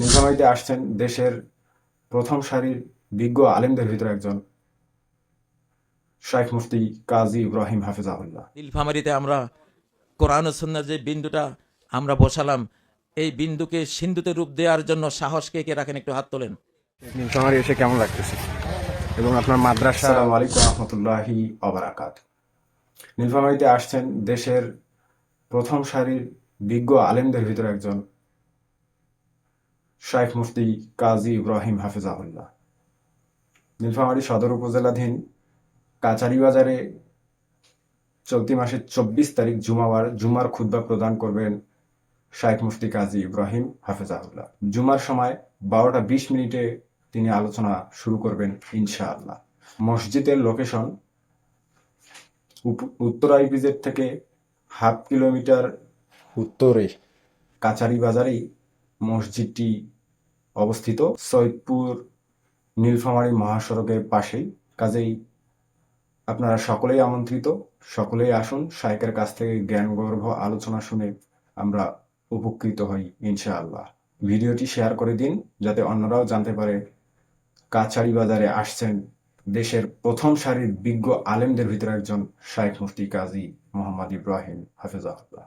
নীলফামারীতে আসছেন দেশের প্রথম সারির বিজ্ঞ আলেমদের ভিতরে একজন শাইখ মুফতি কাজী ইব্রাহিম হাফিজাহুল্লাহ নীলফামারিতে আমরা কোরআন ও সুন্নার যে বিন্দুটা আমরা বসালাম এই বিন্দুকে সিন্ধুতে রূপ দেওয়ার জন্য সাহস কে কে রাখেন একটু হাত তোলেন। নীলফামারী এসে কেমন লাগতেছে? এবং আপনার মাদ্রাসা আসসালামু আলাইকুম রহমতুল্লাহি অবরাকাত নীলফামারীতে আসছেন দেশের প্রথম সারির বিজ্ঞ আলেমদের ভিতরে একজন শাইখ মুফতি কাজী ইব্রাহিম হাফিজাহুল্লাহ নীলফামারী সদর উপজেলাধীন কাচারি বাজারে চলতি মাসের চব্বিশ তারিখ জুমাবার জুমার খুদ্া প্রদান করবেন শাইখ মুফতি কাজী ইব্রাহিম হাফিজাহুল্লাহ জুমার সময় বারোটা বিশ মিনিটে তিনি আলোচনা শুরু করবেন ইনশাআল্লাহ। মসজিদের লোকেশন উত্তর আইপিজেড থেকে হাফ কিলোমিটার উত্তরে কাচারি বাজারেই মসজিদটি অবস্থিত সৈয়দপুর নীলফামারী মহাসড়কের পাশেই। কাজেই আপনারা সকলেই আমন্ত্রিত, সকলেই আসুন শাইকের কাছ থেকে জ্ঞানগর্ভ আলোচনা শুনে আমরা উপকৃত হই, ইনশাআল্লাহ। ভিডিওটি শেয়ার করে দিন, যাতে অন্যরাও জানতে পারে কাছাড়ি বাজারে আসছেন দেশের প্রথম সারির বিজ্ঞ আলেমদের ভিতরে একজন শাইখ মুফতি কাজী মোহাম্মদ ইব্রাহিম হাফিজাহুল্লাহ।